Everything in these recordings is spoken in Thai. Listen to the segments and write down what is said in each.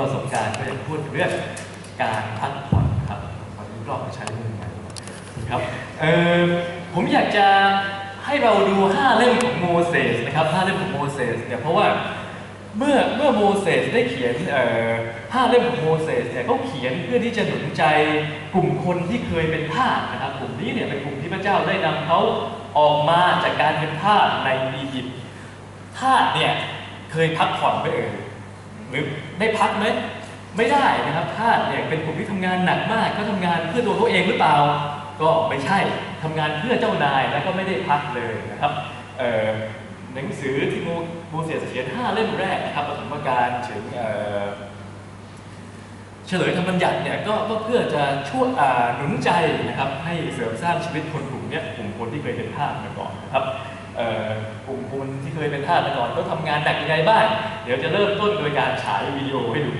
ก็สงกรารก็จะพูดเรื่องการพักผ่อนครับตอนนี้รอบใช้มือมาครับเออผมอยากจะให้เราดูห้าเล่มของโมเสสนะครับห้าเล่มของโมเสสเนี่ยเพราะว่าเมื่อเมื่อโมเสสได้เขียนเอ่อห้าเล่มของโมเสสเนี่ยเขาเขียนเพื่อที่จะหนุนใจกลุ่มคนที่เคยเป็นทาสนะครับกลุ่มนี้เนี่ยเป็นกลุ่มที่พระเจ้าได้นำเขาออกมาจากการเป็นทาสในอียิปต์ทาสเนี่ยเคยพักผ่อนไหมเอ่ย หรือได้พักไหมไม่ได้นะครับทาสเนี่ยเป็นกลุ่มที่ทำงานหนักมากเขาทำงานเพื่อตัวเขาเองหรือเปล่า ก็ไม่ใช่ทำงานเพื่อเจ้านายแล้วก็ไม่ได้พักเลยนะครับหนังสือที่โมโมเสสเขียนห้าเล่มแรกนะครับปฐมกาลถึงเฉลยธรรมบัญญัติเนี่ยก็ก็เพื่อจะช่วยหนุนใจนะครับให้เสริมสร้างชีวิตคนกลุ่มเนี้ยกลุ่มคนที่เคยเป็นทาสมาก่อนนะครับ กลุ่มคนที่เคยเป็นทาสมาก่อนก็ทำงานหนักยังไงบ้าง เดี๋ยวจะเริ่มต้นโดยการฉายวิดีโอให้ดู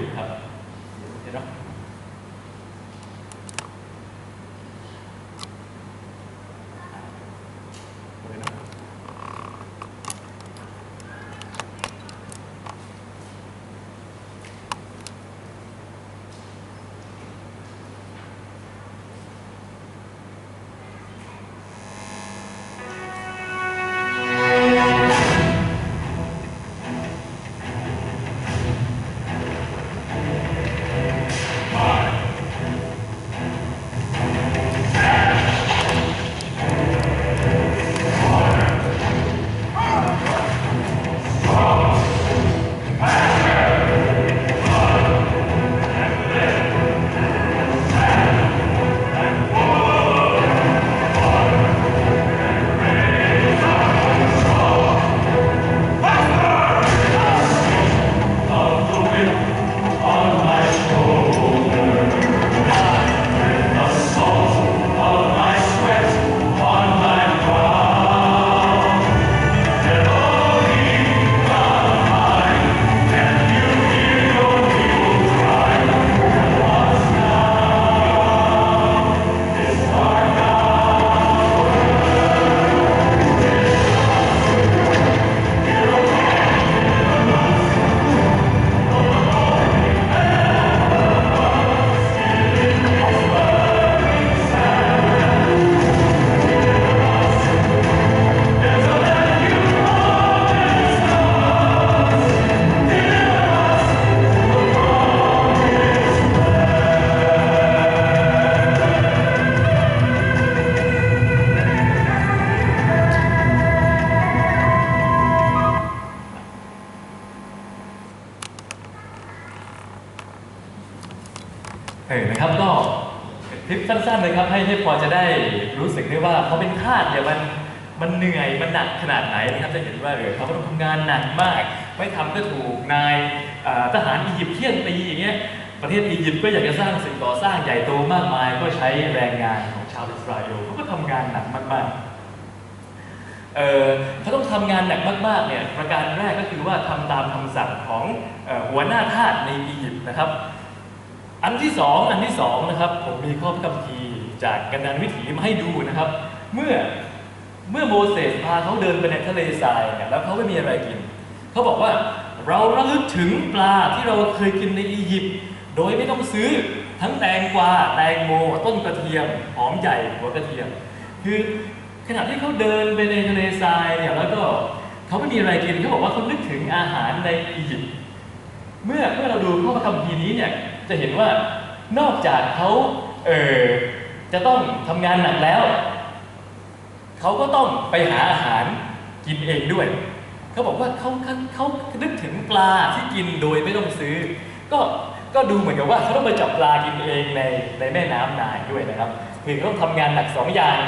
ได้ว่าพอเป็นทาสเนี่ยมันมันเหนื่อยมันหนักขนาดไหนนะครับจะเห็นว่าเออเขาต้องทำงานหนักมาก ไม่ทำก็ถูกนายอ่าทหารอียิปต์เคี่ยนตีอย่างเงี้ยประเทศอียิปต์ก็อยากจะสร้างสิ่งก่อสร้างใหญ่โตมากมาย ก็ใช้แรงงานของชาวอิสราเอลเขาก็ทำงานหนักมากๆเออเขาต้องทำงานหนักมากๆเนี่ยประการแรกก็คือว่าทำตามคำสั่งของหัวหน้าทาสในอียิปต์นะครับ อันที่สองอันที่สองนะครับผมมีข้อพระคัมภีร จากกันดานวิถีมาให้ดูนะครับ เมื่อเมื่อโมเสสพาเขาเดินไปในทะเลทรายเนี่ยแล้วเขาไม่มีอะไรกินเขาบอกว่าเราระลึกถึงปลาที่เราเคยกินในอียิปต์โดยไม่ต้องซื้อทั้งแตงกวาแตงโมต้นกระเทียมหอมใหญ่หัวกระเทียม คือขณะที่เขาเดินไปในทะเลทรายเนี่ยแล้วก็เขาไม่มีอะไรกินเขาบอกว่าเขานึกถึงอาหารในอียิปต์เมื่อเมื่อเราดูข้อพระคัมภีร์นี้เนี่ยจะเห็นว่านอกจากเขาเออ จะต้องทำงานหนักแล้ว เขาก็ต้องไปหาอาหารกินเองด้วย เขาบอกว่าเขาเขาเขานึกถึงปลาที่กินโดยไม่ต้องซื้อ ก็ก็ดูเหมือนกับว่าเขาต้องไปจับปลากินเองในในแม่น้ำนายด้วยนะครับคือต้องทำงานหนักสองอย่าง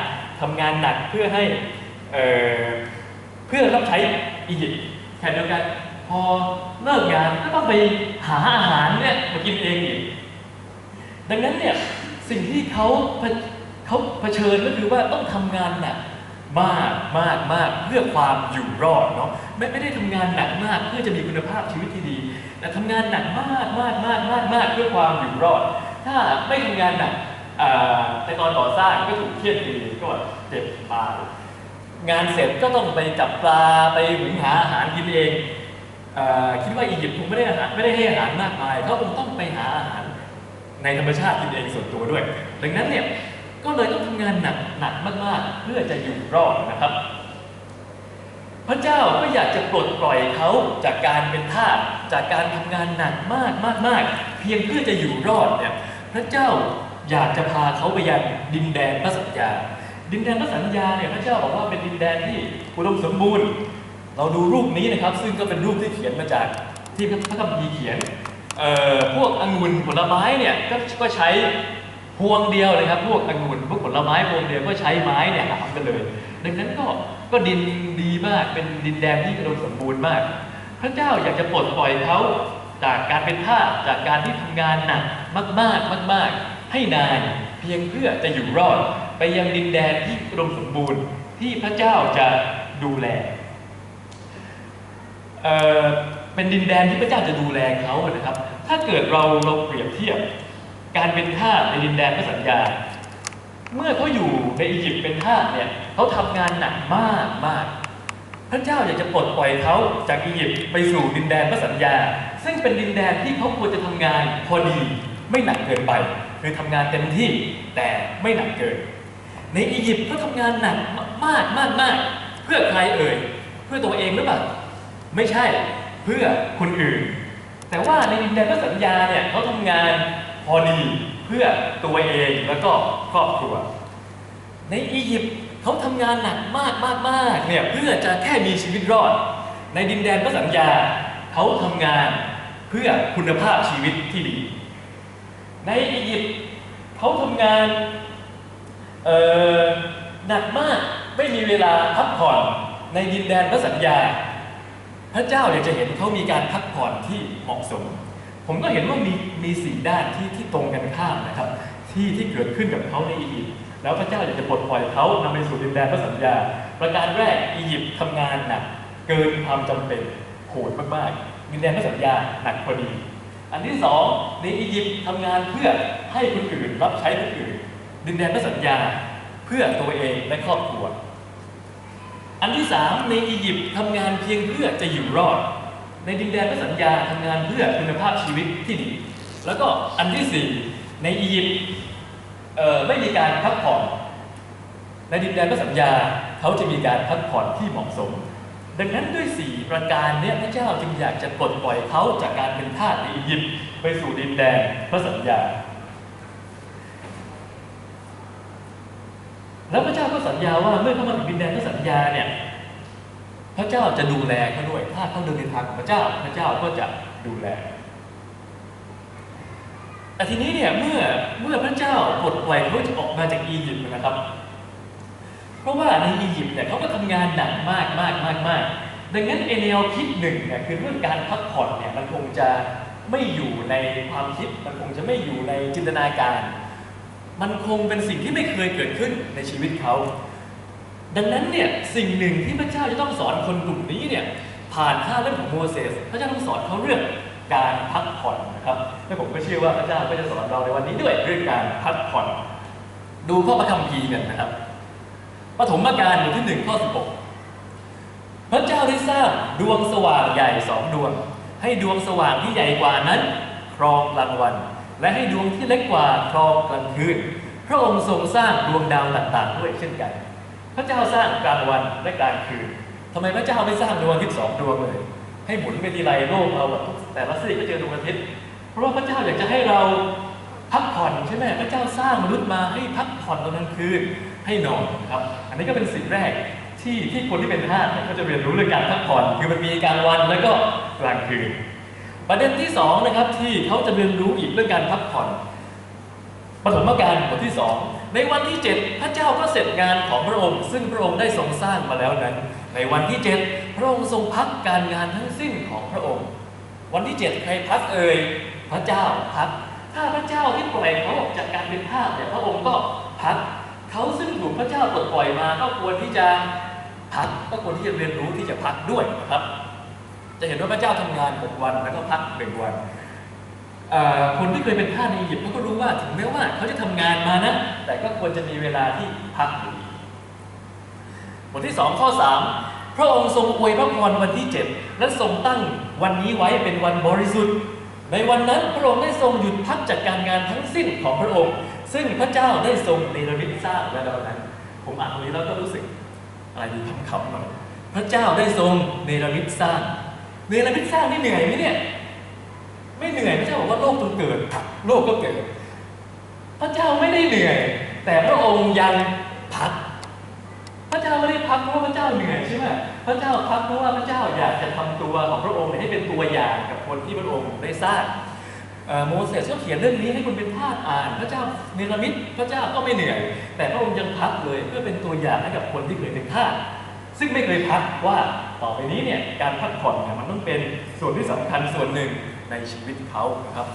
ทำงานหนักเพื่อให้เเพื่อรับใช้อียิปต์แถมเดียวกันพอเลิกงานก็ต้องไปหาอาหารเนี่ยมากินเองอีกดังนั้นเนี่ย สิ่งที่เขาเขาเผชิญก็คือว่าต้องทำงานหนักมากมากมากเพื่อความอยู่รอดเนาะไม่ไม่ได้ทำงานหนักมาก เพื่อจะมีคุณภาพชีวิตที่ดี แต่ทำงานหนักมากมากมากมากมากเพื่อความอยู่รอด ถ้าไม่ทำงานหนักแต่ตอนก่อสร้างก็ถูกเคี่ยนตีก็เจ็บตายงานเสร็จก็ต้องไปจับปลาไปหุงหาอาหารกินเองอคิดว่าอียิปต์คงไม่ได้อาหารไม่ได้ให้อาหารมากมายเขาคงต้องไปหาอาหาร ในธรรมชาติกินเองส่วนตัวด้วย ดังนั้นเนี่ยก็เลยต้องทำงานหนักหนักมากๆ เพื่อจะอยู่รอดนะครับ พระเจ้าก็อยากจะปลดปล่อยเขาจากการเป็นทาสจากการทำงานหนักมากมากมากเพียงเพื่อจะอยู่รอดเนี่ยพระเจ้าอยากจะพาเขาไปยังดินแดนพระสัญญา ดินแดนพระสัญญาเนี่ยพระเจ้าบอกว่าเป็นดินแดนที่อุดมสมบูรณ์ เราดูรูปนี้นะครับ ซึ่งก็เป็นรูปที่เขียนมาจากที่พระคัมภีร์เขียน พวกองุ่นผลไม้เนี่ยก็ก็ใช้พวงเดียวเลยครับ พวกองุ่นพวกผลไม้พวงเดียวก็ใช้ไม้เนี่ยหามกันเลย ดังนั้นก็ก็ดินดีมากเป็นดินแดนที่อุดมสมบูรณ์มาก พระเจ้าอยากจะปลดปล่อยเขาจากการเป็นทาสจากการที่ทำงานหนักมากๆมาก ๆ ให้นานเพียงเพื่อจะอยู่รอด ไปยังดินแดนที่อุดมสมบูรณ์ที่พระเจ้าจะดูแลเเป็นดินแดนที่พระเจ้าจะดูแลเขานะครับ ถ้าเกิดเราเราเปรียบเทียบ การเป็นทาสในดินแดนพระสัญญา เมื่อเขาอยู่ในอียิปต์เป็นทาสเนี่ยเขาทำงานหนักมากมากพระเจ้าอยากจะปลดปล่อยเขาจากอียิปต์ไปสู่ดินแดนพระสัญญา ซึ่งเป็นดินแดนที่เขาควรจะทำงานพอดีไม่หนักเกินไปคือทำงานเต็มที่แต่ไม่หนักเกิน ในอียิปต์เขาทำงานหนักมากมากมากเพื่อใครเอ่ยเพื่อตัวเองหรือเปล่าไม่ใช่เพื่อคนอื่น แต่ว่าในดินแดนพระสัญญาเนี่ยเขาทำงานพอดีเพื่อตัวเองแล้วก็ครอบครัว ในอียิปต์เขาทำงานหนักมากมากมากเนี่ยเพื่อจะแค่มีชีวิตรอด ในดินแดนพระสัญญาเขาทำงานเพื่อคุณภาพชีวิตที่ดี ในอียิปต์เขาทำงานเอ่อหนักมากไม่มีเวลาพักผ่อนในดินแดนพระสัญญา พระเจ้าอยากจะเห็นเขามีการพักผ่อนที่เหมาะสม ผมก็เห็นว่ามีมีสี่ด้านที่ที่ตรงกันข้ามนะครับ ที่ที่เกิดขึ้นกับเขาในอียิปต์แล้วพระเจ้าอยากจะปลดปล่อยเขานำไปสู่ดินแดนพระสัญญา ประการแรกอียิปต์ทำงานหนักเกินความจำเป็นโหดมากๆดินแดนพระสัญญาหนักพอดี อันที่สองในอียิปต์ทำงานเพื่อให้คนอื่นรับใช้คนอื่นดินแดนพระสัญญาเพื่อตัวเองและครอบครัว อันที่สามในอียิปต์ทำงานเพียงเพื่อจะอยู่รอด ในดินแดนพระสัญญาทำงานเพื่อคุณภาพชีวิตที่ดี แล้วก็อันที่สี่ในอียิปต์ไม่มีการพักผ่อนในดินแดนพระสัญญาเขาจะมีการพักผ่อนที่เหมาะสม ดังนั้นด้วยสี่ประการนี้พระเจ้าจึงอยากจะปลดปล่อยเขาจากการเป็นทาสในอียิปต์ไปสู่ดินแดนพระสัญญา แล้วพระเจ้าก็สัญญาว่าเมื่อเขามาถึงดินแดนพระสัญญาเนี่ยพระเจ้าจะดูแลเขาด้วย ถ้าเขาเดินในทางของพระเจ้า พระเจ้าก็จะดูแล แต่ทีนี้เนี่ยเมื่อเมื่อพระเจ้าปลดปล่อยเขาจะออกมาจากอียิปต์นะครับ เพราะว่าในอียิปต์เนี่ยเขาก็ทำงานหนักมากมากมากมากดังนั้นไอแนวคิดหนึ่งเนี่ยคือเรื่องการพักผ่อนเนี่ยมันคงจะไม่อยู่ในความคิดมันคงจะไม่อยู่ในจินตนาการ มันคงเป็นสิ่งที่ไม่เคยเกิดขึ้นในชีวิตเขา ดังนั้นเนี่ยสิ่งหนึ่งที่พระเจ้าจะต้องสอนคนกลุ่มนี้เนี่ยผ่านห้าเรื่องของโมเสสพระเจ้าต้องสอนเขาเรื่องการพักผ่อนนะครับและผมก็เชื่อว่าพระเจ้าก็จะสอนเราในวันนี้ด้วยเรื่องการพักผ่อน ดูข้อพระคัมภีร์กันนะครับปฐมกาลบทที่หนึ่งข้อสิบหกพระเจ้าได้สร้างดวงสว่างใหญ่สองดวง ให้ดวงสว่างที่ใหญ่กว่านั้น ครองกลางวัน และให้ดวงที่เล็กกว่าครองกลางคืน พระองค์ทรงสร้างดวงดาวต่างๆด้วยเช่นกัน พระเจ้าสร้างกลางวันและกลางคืนทำไมพระเจ้าไม่สร้างดวงอาทิตย์สองดวงเลย ให้หมุนไปทีไรโลกเราแบบแต่ละซีกก็เจอดวงอาทิตย์ เพราะว่าพระเจ้าอยากจะให้เราพักผ่อนใช่ไหมพระเจ้าสร้างมนุษย์มาให้พักผ่อนตอนกลางคืนให้นอนครับ อันนี้ก็เป็นสิ่งแรกที่ที่คนที่เป็นทาสเนี่ยเขาจะเรียนรู้เรื่องการพักผ่อน คือมันมีกลางวันแล้วก็กลางคืน ประเด็นที่สองนะครับที่เขาจะเรียนรู้อีกเรื่องการพักผ่อนปฐมกาลบทที่สองในวันที่ 7 พระเจ้าก็เสร็จงานของพระองค์ ซึ่งพระองค์ได้ทรงสร้างมาแล้วนั้น ในวันที่ 7 พระองค์ทรงพักการงานทั้งสิ้นของพระองค์ วันที่ 7 ใครพักเอ่ยพระเจ้าพัก ถ้าพระเจ้าที่ปล่อยเขาออกจากการเป็นทาสเนี่ยพระองค์ก็พักเขาซึ่งถูกพระเจ้าปลดปล่อยมาก็ควรที่จะพักก็ควรที่จะเรียนรู้ที่จะพักด้วยนะครับ จะเห็นว่าพระเจ้าทำงาน6วันแล้วก็พักหนึ่งวันคนที่เคยเป็นทาสในอียิปต์เขาก็รู้ว่าถึงแม้ว่าเขาจะทำงานมานะ แต่ก็ควรจะมีเวลาที่พักอยู่บทที่สองข้อสามพระองค์ทรงอวยพระพรวันที่ 7 และทรงตั้งวันนี้ไว้เป็นวันบริสุทธิ์ ในวันนั้นพระองค์ได้ทรงหยุดพักจากการงานทั้งสิ้นของพระองค์ ซึ่งพระเจ้าได้ทรงเนรมิตสร้างไว้แล้วนั้น ผมอ่านตรงนี้แล้วก็รู้สึกอะไรดีคำๆหน่อยพระเจ้าได้ทรงเนรมิตสร้าง เนรมิตสร้างนี่เหนื่อยไหมเนี่ย ไม่เหนื่อยพระเจ้าบอกว่าโลกจงเกิด โลกก็เกิด พระเจ้าไม่ได้เหนื่อย แต่พระองค์ยังพัก พระเจ้าไม่ได้พักเพราะว่าพระเจ้าเหนื่อยใช่ไหมพระเจ้าพักเพราะว่าพระเจ้าอยากจะทำตัวของพระองค์ให้เป็นตัวอย่างกับคนที่พระองค์ได้สร้างโมเสสก็เขียนเรื่องนี้ให้คนเป็นทาสอ่าน พระเจ้าเนรมิตพระเจ้าก็ไม่เหนื่อย แต่พระองค์ยังพักเลยเพื่อเป็นตัวอย่างให้กับคนที่เคยเป็นทาสซึ่งไม่เคยพักว่า ต่อไปนี้เนี่ยการพักผ่อนเนี่ยมันต้องเป็นส่วนที่สำคัญส่วนหนึ่งในชีวิตเขานะครับ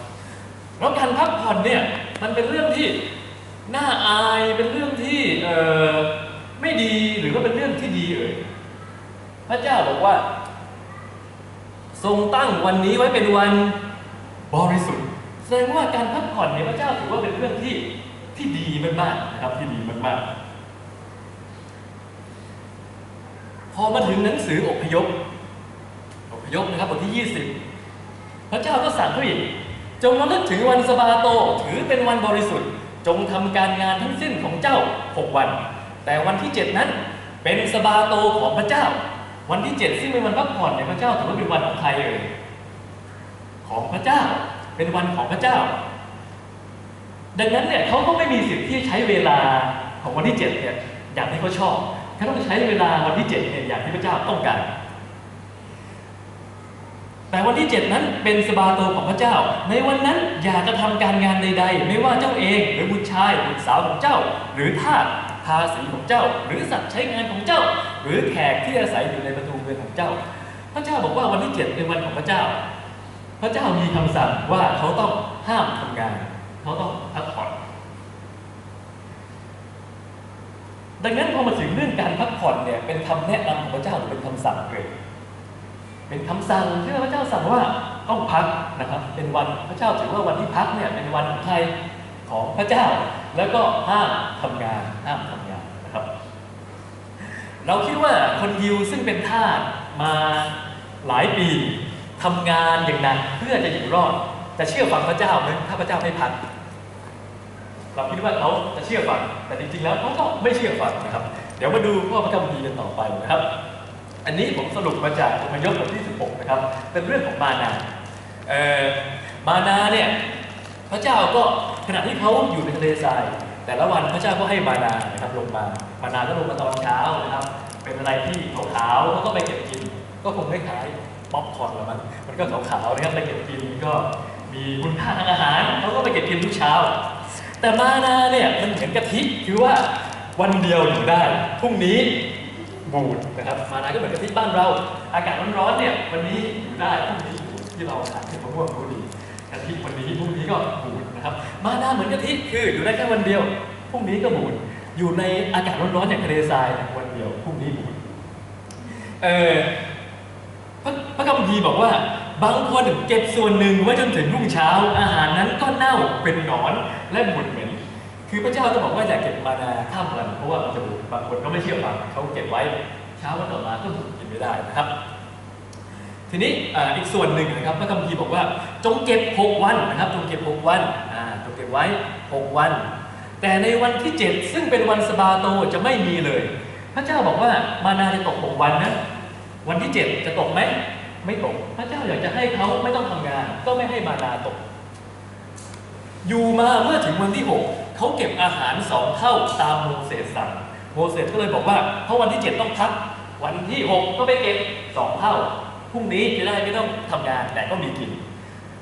แล้วการพักผ่อนเนี่ยมันเป็นเรื่องที่น่าอายเป็นเรื่องที่เอ่อไม่ดีหรือว่าเป็นเรื่องที่ดีเอ่ยพระเจ้าบอกว่า ทรงตั้งวันนี้ไว้เป็นวันบริสุทธิ์แสดงว่าการพักผ่อนเนี่ยพระเจ้าถือว่าเป็นเรื่องที่ที่ดีมากๆนะครับที่ดีมากๆ พอมาถึงหนังสืออพยพอพยพนะครับบทที่ 20 พระเจ้าก็สั่งเขาอีกจงระลึกถึงวันสบาโตถือเป็นวันบริสุทธิ์ จงทำการงานทั้งสิ้นของเจ้าหกวัน แต่วันที่เจ็ดนั้นเป็นสบาโตของพระเจ้า วันที่เจ็ดซึ่งเป็นวันพักผ่อนเนี่ยพระเจ้าถือว่าเป็นวันของใครเอ่ยของพระเจ้าเป็นวันของพระเจ้า ดังนั้นเนี่ยเขาก็ไม่มีสิทธิ์ที่จะใช้เวลาของวันที่เจ็ดเนี่ยอย่างที่เขาชอบ เขาต้องใช้เวลาวันที่เจ็ดเนี่ยอย่างที่พระเจ้าต้องการ แต่วันที่7นั้นเป็นสบาโตของพระเจ้า ในวันนั้นอย่ากระทำการงานใด ๆ ไม่ว่าเจ้าเองหรือบุตรชายบุตรสาวของเจ้า หรือทาสทาสีของเจ้า หรือสัตว์ใช้งานของเจ้า หรือแขกที่อาศัยอยู่ในประตูเมืองของเจ้า พระเจ้าบอกว่าวันที่7เป็นวันของพระเจ้า พระเจ้ามีคำสั่งว่าเขาต้องห้ามทำงาน เขาต้องพักผ่อน ดังนั้นพอมาถึงเรื่องการพักผ่อนเนี่ยเป็นคำแนะนำของพระเจ้าหรือเป็นคำสั่งเลยเป็นคำสั่งที่พระเจ้าสั่งว่าต้องพักนะครับ เป็นวันพระเจ้าถือว่าวันที่พักเนี่ยเป็นวันของใครของพระเจ้า แล้วก็ห้ามทำงานห้ามทำงานนะครับ เราคิดว่าคนยิวซึ่งเป็นทาสมาหลายปีทำงานอย่างหนักเพื่อจะอยู่รอดจะเชื่อฟังพระเจ้าไหมถ้าพระเจ้าไม่พัก เราคิดว่าเขาจะเชื่อฟัง แต่จริงๆ แล้วเขาก็ไม่เชื่อฟังนะครับ เดี๋ยวมาดูข้อพระคัมภีร์กันต่อไปนะครับ อันนี้ผมสรุปมาจากอพยพบทที่ 16 นะครับ เป็นเรื่องของมานาเอ่อมานาเนี่ยพระเจ้าก็ขณะที่เขาอยู่ในทะเลทราย แต่ละวันพระเจ้าก็ให้มานานะครับลงมา มานาก็ลงมาตอนเช้านะครับ เป็นอะไรที่ขาวๆเขาก็ไปเก็บกิน ก็คงไม่ขายป๊อปคอร์นละมันมันก็ขาวๆนะครับไปเก็บกินก็มีคุณค่าทางอาหารเขาก็ไปเก็บกินทุกเช้า แต่มานาเนี่ยมันเหมือนกะทิคือว่าวันเดียวอยู่ได้พรุ่งนี้บูดนะครับมานาก็เหมือนกะทิบ้านเรา อากาศร้อนๆเนี่ยวันนี้อยู่ได้พรุ่งนี้บูดที่เราทานที่มะม่วงรู้ดีกะทิวันนี้พรุ่งนี้ก็บูดนะครับ มานาเหมือนกะทิคืออยู่ได้แค่วันเดียวพรุ่งนี้ก็บูดอยู่ในอากาศร้อนๆอย่างทะเลทรายวันเดียวพรุ่งนี้บูดเออพระพระคัมภีร์บอกว่า บางคนเก็บส่วนหนึ่งไว้จนถึงรุ่งเช้า อาหารนั้นก็เน่าเป็นหนอนและบูดเหม็นคือพระเจ้าจะบอกว่าอย่าเก็บมานาข้ามวันเพราะว่ามันจะบูดบางคนก็ไม่เชื่อฟังเขาเก็บไว้เช้าวันต่อมาก็บูดกินไม่ได้นะครับ ทีนี้อีกส่วนหนึ่งนะครับพระคัมภีร์บอกว่า จงเก็บ 6 วันนะครับ จงเก็บ 6 วันจงเก็บไว้ 6 วัน แต่ในวันที่ 7 ซึ่งเป็นวันสบาโตจะไม่มีเลย พระเจ้าบอกว่ามานาจะตก 6 วันนะวันที่ 7 จะตกไหม ไม่ตก พระเจ้าอยากจะให้เขาไม่ต้องทำงาน ก็ไม่ให้มานาตก อยู่มาเมื่อถึงวันที่ 6 เขาเก็บอาหารสองเท่าตามโมเสสสั่ง โมเสสก็เลยบอกว่าเพราะวันที่ 7 ต้องพัก วันที่ 6 ก็ไปเก็บสองเท่า พรุ่งนี้จะได้ไม่ต้องทำงานแต่ก็มีกิน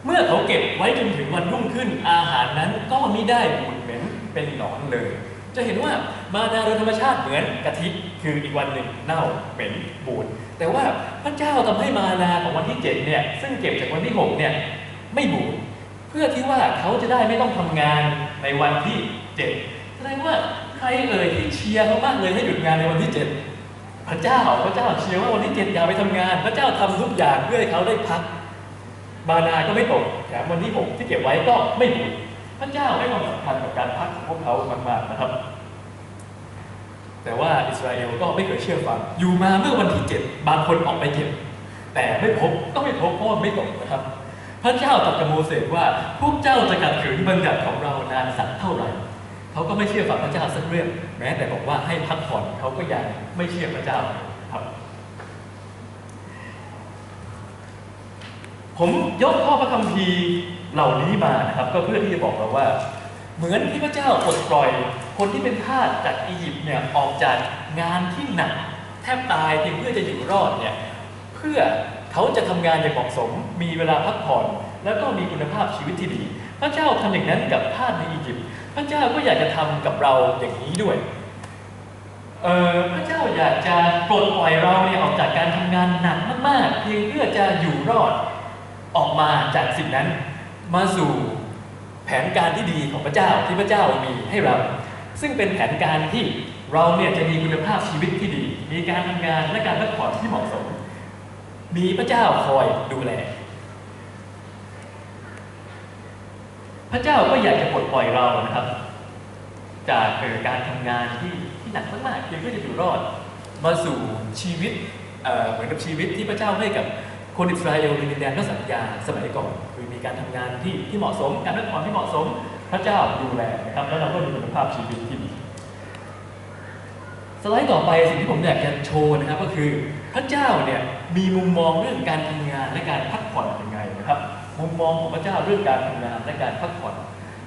เมื่อเขาเก็บไว้จนถึงวันรุ่งขึ้น อาหารนั้นก็ไม่ได้บูดเหม็นเป็นหนอนเลย จะเห็นว่ามานาโดยธรรมชาติเหมือนกะทิ คืออีกวันหนึ่งเน่าเหม็นบูด แต่ว่าพระเจ้าทำให้มานาของวันที่7เนี่ยซึ่งเก็บจากวันที่6เนี่ยไม่บูดเพื่อที่ว่าเขาจะได้ไม่ต้องทำงานในวันที่เจ็ดแสดงว่าใครเอ่ยที่เชียร์เขามากเลยให้หยุดงานในวันที่เจ็ดพระเจ้าพระเจ้าเชียร์ว่าวันที่เจ็ดอย่าไปทำงาน พระเจ้าทำทุกอย่างเพื่อให้เขาได้พักบานาก็ไม่ตกแถมวันที่หกที่เก็บไว้ก็ไม่บูดพระเจ้าให้ความสำคัญกับการพักของพวกเขามากๆนะครับ แต่ว่าอิสราเอลก็ไม่เคยเชื่อฟัง อยู่มาเมื่อวันที่เจ็ดบางคนออกไปเก็บ แต่ไม่พบก็ไม่พบเพราะไม่ตกนะครับ พระเจ้าตรัสกับโมเสสว่าพวกเจ้าจะกัดขืนบัญญัติของเรานานสักเท่าไหร่เขาก็ไม่เชื่อฟังพระเจ้าสักเรื่อง แม้แต่บอกว่าให้พักผ่อนเขาก็ยังไม่เชื่อพระเจ้าครับ ผมยกข้อพระคัมภีร์เหล่านี้มานะครับ ก็เพื่อที่จะบอกเราว่า เหมือนที่พระเจ้าปลดปล่อย คนที่เป็นทาสจากอียิปต์เนี่ยออกจากงานที่หนักแทบตายเพียงเพื่อจะอยู่รอดเนี่ยเพื่อเขาจะทำงานอย่างเหมาะสม มีเวลาพักผ่อน แล้วก็มีคุณภาพชีวิตที่ดี พระเจ้าทำอย่างนั้นกับทาสในอียิปต์พระเจ้าก็อยากจะทำกับเราอย่างนี้ด้วยเออพระเจ้าอยากจะปลดปล่อยเราเนี่ยออกจากการทำงานหนักมากๆ เพียงเพื่อจะอยู่รอดออกมาจากสิ่งนั้น มาสู่แผนการที่ดีของพระเจ้าที่พระเจ้ามีให้เรา ซึ่งเป็นแผนการที่เราเนี่ยจะมีคุณภาพชีวิตที่ดี มีการทำงานและการพักผ่อนที่เหมาะสม มีพระเจ้าคอยดูแล พระเจ้าก็อยากจะปลดปล่อยเรานะครับ จากเอ่อการทำงานที่ที่หนักมากๆเพียงเพื่อจะอยู่รอด มาสู่ชีวิตเหมือนกับชีวิตที่พระเจ้าให้กับคนอิสราเอลในดินแดนก็สัญญาสมัยก่อน คือมีการทำงานที่ที่เหมาะสม การพักผ่อนที่เหมาะสม พระเจ้าดูแลนะครับ แล้วเราก็มีคุณภาพชีวิตที่ดีสไลด์ต่อไปสิ่งที่ผมอยากจะโชว์นะครับ ก็คือพระเจ้าเนี่ยมีมุมมองเรื่องการทำงานและการพักผ่อนยังไงนะครับ มุมมองของพระเจ้าเรื่องการทำงานและการพักผ่อน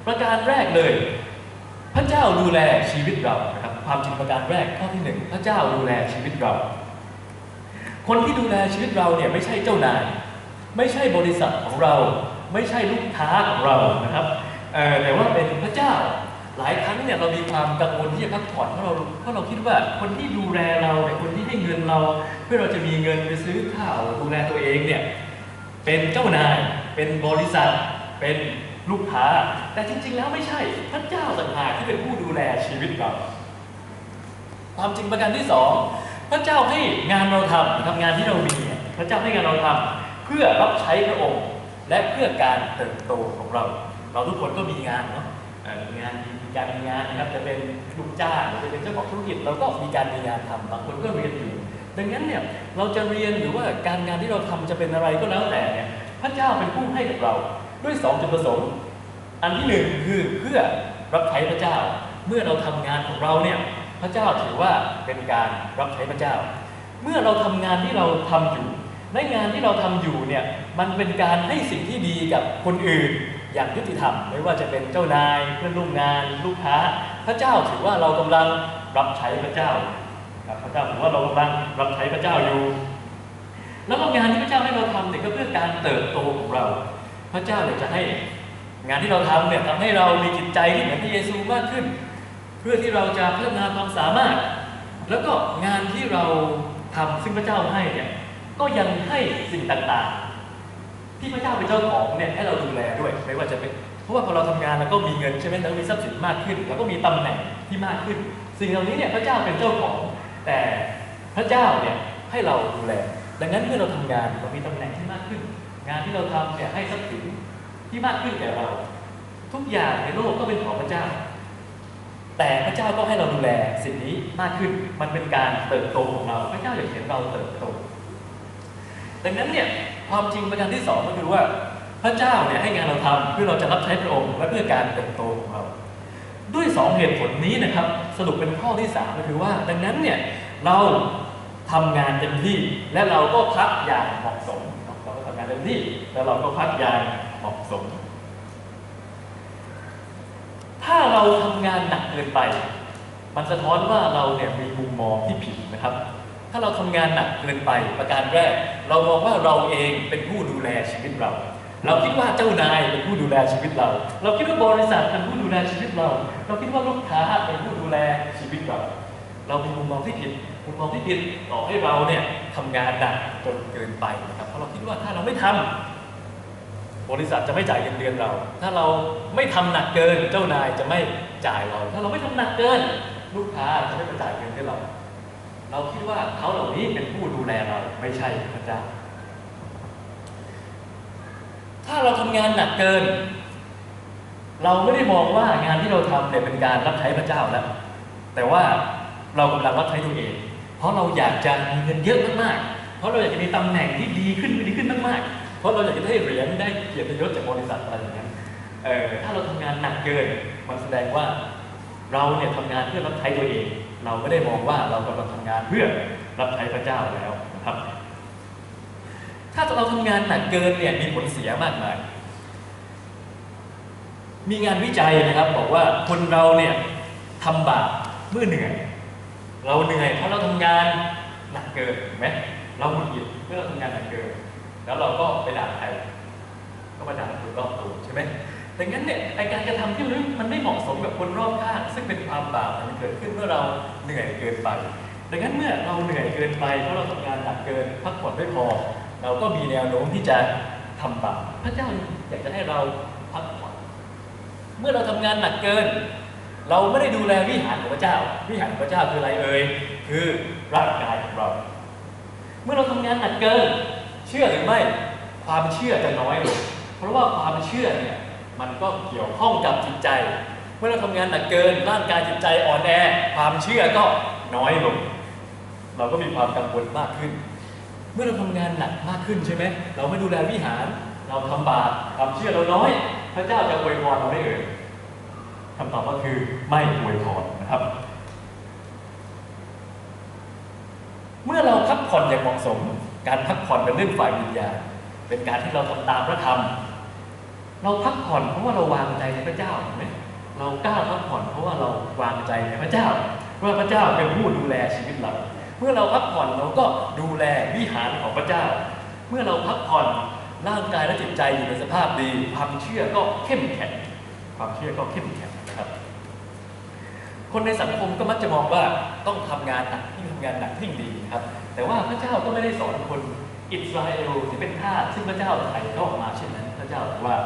ประการแรกเลย พระเจ้าดูแลชีวิตเรานะครับความจริงประการแรกข้อที่หนึ่งพระเจ้าดูแลชีวิตเรา คนที่ดูแลชีวิตเราเนี่ยไม่ใช่เจ้านาย ไม่ใช่บริษัทของเรา ไม่ใช่ลูกค้าของเรานะครับ แต่ว่าเป็นพระเจ้า หลายครั้งเนี่ยเรามีความกังวลที่จะพักผ่อนเพราะเราเพราะเราคิดว่าคนที่ดูแลเราเนี่ยคนที่ให้เงินเรา เพื่อเราจะมีเงินไปซื้อข้าวดูแลตัวเองเนี่ยเป็นเจ้านายเป็นบริษัทเป็นลูกค้า แต่จริง ๆ แล้วไม่ใช่พระเจ้าต่างหากที่เป็นผู้ดูแลชีวิตเราความจริงประการที่สองพระเจ้าให้งานเราทำทำงานที่เรามีพระเจ้าให้งานเราทำเพื่อรับใช้พระองค์ และเพื่อการเติบโตของเรา เราทุกคนก็มีงานเนาะงานมีการมีงานนะครับจะเป็นลูกจ้างหรือจะเป็นเจ้าของธุรกิจเราก็มีการมีงานทำบางคนก็เรียนอยู่ ดังนั้นเนี่ยเราจะเรียนหรือว่าการงานที่เราทำจะเป็นอะไรก็แล้วแต่เนี่ยพระเจ้าเป็นผู้ให้กับเราด้วยสองจุดประสงค์ อันที่หนึ่งคือเพื่อรับใช้พระเจ้า เมื่อเราทำงานของเราเนี่ยพระเจ้าถือว่าเป็นการรับใช้พระเจ้า เมื่อเราทำงานที่เราทำอยู่ในงานที่เราทำอยู่เนี่ยมันเป็นการให้สิ่งที่ดีกับคนอื่น อย่างยุติธรรม ไม่ว่าจะเป็นเจ้านายเพื่อนร่วมงานลูกค้า พระเจ้าถือว่าเรากำลังรับใช้พระเจ้าครับพระเจ้าถือว่าเรากำลังรับใช้พระเจ้าอยู่ แล้วงานที่พระเจ้าให้เราทำเนี่ยก็เพื่อการเติบโตของเรา พระเจ้าเนี่ยจะให้งานที่เราทำเนี่ยทำให้เรามีจิตใจที่เหมือนพระเยซูมากขึ้น เพื่อที่เราจะพัฒนาความสามารถ แล้วก็งานที่เราทำซึ่งพระเจ้าให้เนี่ยก็ยังให้สิ่งต่างๆ ที่พระเจ้าเป็นเจ้าของเนี่ยให้เราดูแลด้วยไม่ว่าจะเป็นเพราะว่าพอเราทำงานแล้วก็มีเงินใช่ไหมแล้วก็มีทรัพย์สินมากขึ้นแล้วก็มีตำแหน่งที่มากขึ้น สิ่งเหล่านี้เนี่ยพระเจ้าเป็นเจ้าของ แต่พระเจ้าเนี่ยให้เราดูแล ดังนั้นเมื่อเราทำงานเรามีตำแหน่งที่มากขึ้น งานที่เราทำเนี่ยให้ทรัพย์สินที่มากขึ้นแก่เรา ทุกอย่างในโลกก็เป็นของพระเจ้า แต่พระเจ้าก็ให้เราดูแลสิ่งนี้มากขึ้นมันเป็นการเติบโตของเรา พระเจ้าอยากเห็นเราเติบโต ดังนั้นเนี่ย ความจริงประการที่สองก็คือว่า พระเจ้าเนี่ยให้งานเราทำเพื่อเราจะรับใช้พระองค์และเพื่อการเติบโตของเรา ด้วยสองเหตุผลนี้นะครับ สรุปเป็นข้อที่สามก็คือว่า ดังนั้นเนี่ยเราทำงานเต็มที่ และเราก็พักอย่างเหมาะสมเราก็ทำงานเต็มที่แล้วเราก็พักอย่างเหมาะสม ถ้าเราทำงานหนักเกินไป มันสะท้อนว่าเราเนี่ยมีมุมมองที่ผิดนะครับ ถ้าเราทำงานหนักเกินไปประการแรก เรามองว่าเราเองเป็นผู้ดูแลชีวิตเรา เราคิดว่าเจ้านายเป็นผู้ดูแลชีวิตเรา เราคิดว่าบริษัทเป็นผู้ดูแลชีวิตเรา เราคิดว่าลูกค้าเป็นผู้ดูแลชีวิตเรา เรามีมุมมองที่ผิดมุมมองที่ผิดต่อให้เราเนี่ยทำงานหนักจนเกินไปนะครับเพราะเราคิดว่าถ้าเราไม่ทำบริษัทจะไม่จ่ายเงินเดือนเรา ถ้าเราไม่ทำหนักเกิน เจ้านายจะไม่จ่ายเรา ถ้าเราไม่ทำหนักเกิน ลูกค้าจะไม่มาจ่ายเงินให้เรา เราคิดว่าเขาเหล่านี้เป็นผู้ดูแลเราไม่ใช่พระเจ้า ถ้าเราทำงานหนักเกิน เราไม่ได้มองว่างานที่เราทำเนี่ยเป็นการรับใช้พระเจ้าแล้ว แต่ว่าเรากำลังรับใช้ตัวเอง เพราะเราอยากจะมีเงินเยอะมากๆ เพราะเราอยากจะมีตำแหน่งที่ดีขึ้นดีขึ้นมากๆ เพราะเราอยากจะได้เหรียญได้เกียรติยศจากบริษัทอะไรอย่างนั้นเออถ้าเราทำงานหนักเกิน มันแสดงว่าเราเนี่ยทำงานเพื่อรับใช้ตัวเอง เราไม่ได้มองว่าเรากำลังทำงานเพื่อรับใช้พระเจ้าแล้วนะครับ ถ้าเราทำงานหนักเกินเนี่ยมีผลเสียมากมาย มีงานวิจัยนะครับบอกว่าคนเราเนี่ยทำบาปเมื่อเหนื่อย เราเหนื่อยเพราะเราทำงานหนักเกินเห็นไหมเราหงุดหงิดเมื่อเราทำงานหนักเกิน แล้วเราก็ไปด่าใครก็มาด่าคนรอบตัวใช่ไหม ดังนั้นเนี่ยไอการกระทำที่มันมันไม่เหมาะสมกับคนรอบข้างซึ่งเป็นความบาปมันเกิดขึ้นเมื่อเราเหนื่อยเกินไป ดังนั้นเมื่อเราเหนื่อยเกินไปเพราะเราทำงานหนักเกินพักผ่อนไม่พอ เราก็มีแนวโน้มที่จะทำบาปพระเจ้าอยากจะให้เราพักผ่อนเมื่อเราทำงานหนักเกิน เราไม่ได้ดูแลวิหารของพระเจ้า วิหารของพระเจ้าคืออะไรเอ่ยคือร่างกายของเรา เมื่อเราทำงานหนักเกิน เชื่อหรือไม่ความเชื่อจะน้อยลงเพราะว่าความเชื่อเนี่ย มันก็เกี่ยวข้องกับจิตใจ เมื่อเราทำงานหนักเกินร่างกายจิตใจอ่อนแอ ความเชื่อก็น้อยลง เราก็มีความกังวลมากขึ้น เมื่อเราทำงานหนักมากขึ้นใช่ไหมเราไม่ดูแลวิหาร เราทำบาปความเชื่อเราน้อย พระเจ้าจะอวยพรเราได้เอ่ยคำตอบก็คือไม่อวยพรนะครับ เมื่อเราพักผ่อนอย่างเหมาะสม การพักผ่อนเป็นเรื่องฝ่ายวิญญาณเป็นการที่เราทำตามพระธรรม เราพักผ่อนเพราะว่าเราวางใจในพระเจ้าเห็นไหมเรากล้าพักผ่อนเพราะว่าเราวางใจในพระเจ้าว่าพระเจ้าเป็นผู้ดูแลชีวิตเรา เมื่อเราพักผ่อนเราก็ดูแลวิหารของพระเจ้า เมื่อเราพักผ่อนร่างกายและจิตใจอยู่ในสภาพดี ความเชื่อก็เข้มแข็ง ความเชื่อก็เข้มแข็งนะครับ คนในสังคมก็มักจะมองว่าต้องทำงานหนักที่งทำงานหนักยิ่งดีครับ แต่ว่าพระเจ้าก็ไม่ได้สอนคนอิสราเอลที่เป็นทาสซึ่งพระเจ้าไถ่เขาออกมาเช่นนั้น พระเจ้าบอกว่า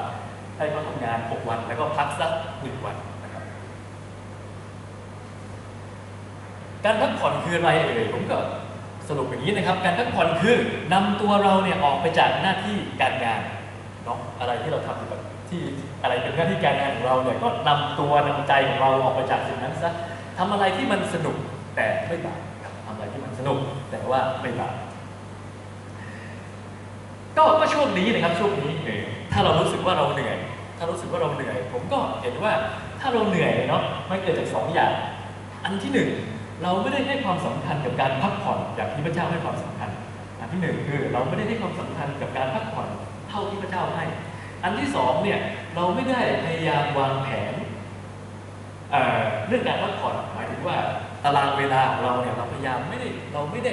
ให้เขาทำงาน 6 วัน แล้วก็พักสักหนึ่งวันนะครับ การพักผ่อนคืออะไรเอ่ยผมก็สรุปอย่างนี้นะครับ การพักผ่อนคือนำตัวเราเนี่ยออกไปจากหน้าที่การงานเนาะอะไรที่เราทำอยู่แบบที่อะไรเป็นหน้าที่การงานของเราเนี่ยก็นำตัวนำใจของเราออกไปจากสิ่งนั้นซะทำอะไรที่มันสนุกแต่ไม่บาปครับทำอะไรที่มันสนุกแต่ว่าไม่บาปก็ก็โชคดีนะครับชคดีเออถ้าเรารู้สึกว่าเราเหนื่อย ถ้ารู้สึกว่าเราเหนื่อย ผมก็เห็นว่าถ้าเราเหนื่อยเนาะมันเกิดจากสองอย่าง อันที่หนึ่งเราไม่ได้ให้ความสำคัญกับการพักผ่อนอย่างที่พระเจ้าให้ความสำคัญ อันที่หนึ่งคือเราไม่ได้ให้ความสำคัญกับการพักผ่อนเท่าที่พระเจ้าให้ อันที่สองเนี่ยเราไม่ได้พยายามวางแผนเเรื่องการพักผ่อนหมายถึงว่าตารางเวลาของเราเนี่ยเราพยายามไม่ได้เราไม่ได้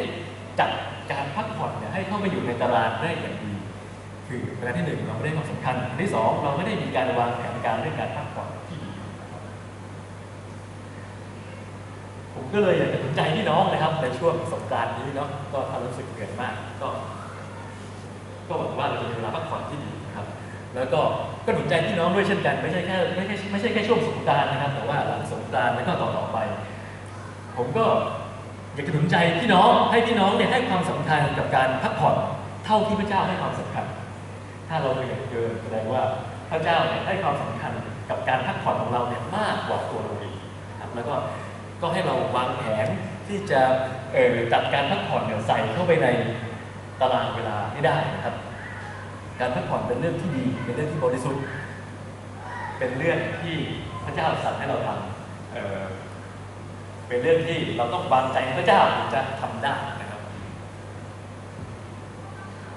จัดการพักผ่อนเนี่ยให้เข้ามาอยู่ในตารางได้อย่างดี คือเวลาที่หนึ่งเราไม่ได้ความสำคัญอันที่สองเราไม่ได้มีการวางแผนการเรื่องการพักผ่อนที่ดีผมก็เลยอยากจะสนใจพี่น้องนะครับ ในช่วงสงกานต์นี้เนาะก็ถ้ารู้สึกเหนื่อยมาก ก็ ก็หวังว่าเราจะมีเวลาพักผ่อนที่ดีนะครับ แล้วก็ก็หนุนใจพี่น้องด้วยเช่นกันไม่ใช่แค่ไม่ใช่ไม่ใช่แค่ช่วงสงกานต์นะครับ แต่ว่าหลังสงกานต์แล้วก็ต่อต่อไป ผมก็อยากจะหนุนใจพี่น้องให้พี่น้องเนี่ยให้ความสำคัญกับการพักผ่อนเท่าที่พระเจ้าให้ความสำคัญ ถ้าเราเหนื่อยเกินแสดงว่าพระเจ้าเนี่ยให้ความสำคัญกับการพักผ่อนของเราเนี่ยมากกว่าตัวเราเองครับแล้วก็ก็ให้เราวางแผนที่จะเออจัดการพักผ่อนเนี่ยใส่เข้าไปในตารางเวลาให้ได้นะครับ การพักผ่อนเป็นเรื่องที่ดีเป็นเรื่องที่บริสุทธิ์ เป็นเรื่องที่พระเจ้าสั่งให้เราทำเออเป็นเรื่องที่เราต้องวางใจพระเจ้าถึงจะทำได้นะครับ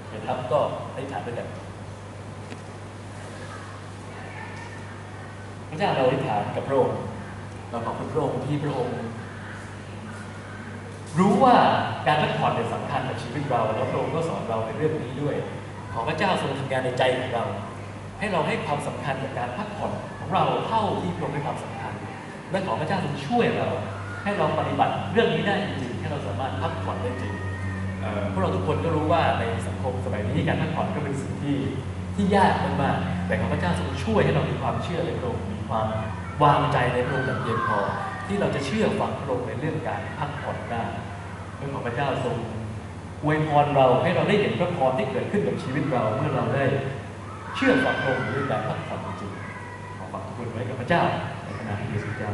เห็นครับก็ได้ถามด้วยกัน พระเจ้าเราอธิษฐานกับพระองค์เราขอบคุณพระองค์ที่พระองค์ รู้ว่าการพักผ่อนเป็นสำคัญกับชีวิตเราแล้วพระองค์ก็สอนเราในเรื่องนี้ด้วย ขอพระเจ้าทรงทำงานในใจของเรา ให้เราให้ความสำคัญกับการพักผ่อนของเราเท่าที่พระองค์ให้ความสำคัญ และขอพระเจ้าทรงช่วยเรา ให้เราปฏิบัติเรื่องนี้ได้จริงๆให้เราสามารถพักผ่อนได้จริงพวกเราทุกคนก็รู้ว่าในสังคมสมัยนี้การพักผ่อนก็เป็นสิ่งที่ที่ยากมากๆแต่ขอพระเจ้าทรงช่วยให้เรามีความเชื่อในพระองค์มี ความวางใจในพระองค์อย่างเพียงพอ ที่เราจะเชื่อฟังพระองค์ในเรื่องการพักผ่อนได้เพื่อขอพระเจ้าทรงอวยพรเราให้เราได้เห็นพระพรที่เกิดขึ้นกับชีวิตเราเมื่อเราได้เชื่อฟังพระองค์ในเรื่องการพักผ่อนจริงขอฝากทุกคนไว้กับพระเจ้าในขณะที่เยซูเจ้า